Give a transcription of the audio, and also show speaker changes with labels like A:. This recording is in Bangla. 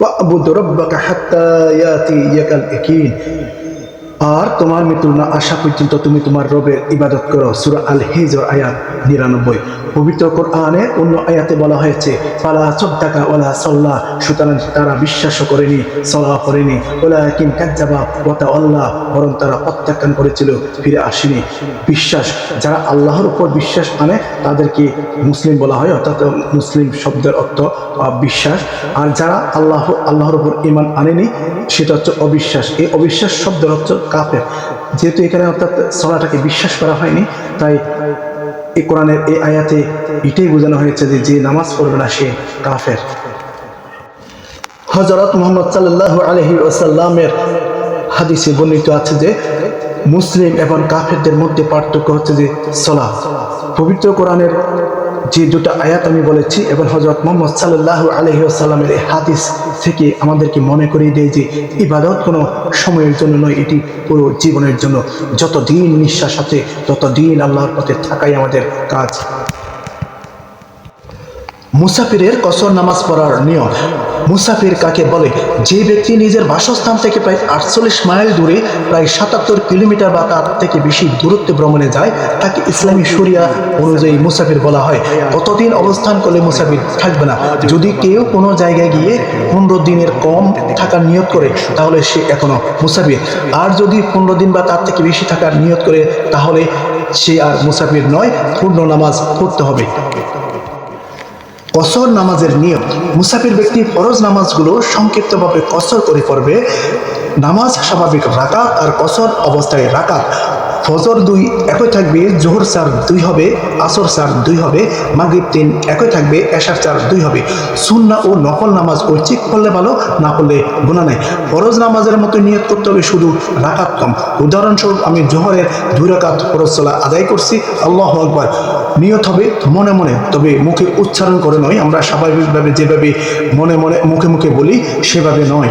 A: ওয়াবুদ রব্বাকা হাত্তা ইয়াতিয়াকাল ইয়াকিন আর তোমার মৃত্যু না আসা পর্যন্ত তুমি তোমার রবের ইবাদত করো সূরা আল হিজর আয়াত নিরানব্বই। পবিত্র কোরআনে অন্য আয়াতে বলা হয়েছে, ফালা সদ্দাকা ওলা সল্লাহ সুতরাং তারা বিশ্বাসও করেনি সলা করেনি ওলা কিন কাজ্জাবা ওতা আল্লাহ বরং তারা প্রত্যাখ্যান করেছিল, ফিরে আসেনি। বিশ্বাস, যারা আল্লাহর উপর বিশ্বাস আনে তাদেরকে মুসলিম বলা হয়, অর্থাৎ মুসলিম শব্দের অর্থ বিশ্বাস আর যারা আল্লাহ, আল্লাহর উপর ইমান আনেনি, সেটা হচ্ছে অবিশ্বাস। এই অবিশ্বাস শব্দের অর্থ কাফের। যেহেতু এখানে অর্থাৎ সলাটাকে বিশ্বাস করা হয়নি, তাই এই কোরআনের এই আয়াতে এটাই বোঝানো হয়েছে যে যে নামাজ পড়বে না সে কাফের। হজরত মোহাম্মদ সাল্লাহ আলহি ওসাল্লামের হাদিসে বর্ণিত আছে যে, মুসলিম এবং কাফেরদের মধ্যে পার্থক্য হচ্ছে যে সলা পবিত্র কোরআনের যে দুটো আয়াত আমি বলেছি এবং হজরত মোহাম্মদ সাল্লাহ আলহি আসাল্লামের এই হাদিস থেকে আমাদেরকে মনে করিয়ে দেয় যে, ইবাদত কোনো সময়ের জন্য নয়, এটি পুরো জীবনের জন্য। যত দিন নিঃশ্বাস আছে তত দিন আল্লাহর পথে থাকাই আমাদের কাজ। মুসাফিরের কসর নামাজ পড়ার নিয়ম। মুসাফির কাকে বলে? যে ব্যক্তি নিজের বাসস্থান থেকে প্রায় আটচল্লিশ মাইল দূরে, প্রায় সাতাত্তর কিলোমিটার বা তার থেকে বেশি দূরত্বে ভ্রমণে যায়, তাকে ইসলামী শরিয়া অনুযায়ী মুসাফির বলা হয়। কতদিন অবস্থান করলে মুসাফির থাকবে না? যদি কেউ কোনো জায়গায় গিয়ে পনেরো দিনের কম থাকার নিয়োগ করে, তাহলে সে এখনও মুসাফির। আর যদি পনেরো দিন বা তার থেকে বেশি থাকার নিয়োগ করে, তাহলে সে আর মুসাফির নয়, পূর্ণ নামাজ পড়তে হবে। কসর নামাজের নিয়ম। মুসাফির ব্যক্তি ফরজ নামাজগুলো সংক্ষিপ্তভাবে কসর করে পড়বে। নামাজ স্বাভাবিক রাকাত আর কসর অবস্থায় রাকাত। ফজর দুই একই থাকবে, জোহর চার দুই হবে, আসর চার দুই হবে, মাগরিব তিন একই থাকবে, এশার চার দুই হবে। সুন্না ও নকল নামাজ ঐচ্ছিক করলে ভালো, না করলে গুণা নেই। ফরজ নামাজের মতো নিয়ত করতে হবে, শুধু রাকাত কম। উদাহরণস্বরূপ আমি জোহরের দুই রাকাত ফরজ সালাহ আদায় করছি। আল্লাহ আকবার। নিয়ত হবে, মনে মনে। তবে মুখে উচ্চারণ করে নয়, আমরা স্বাভাবিকভাবে যেভাবে মনে মনে, মুখে মুখে বলি, সেভাবে নয়।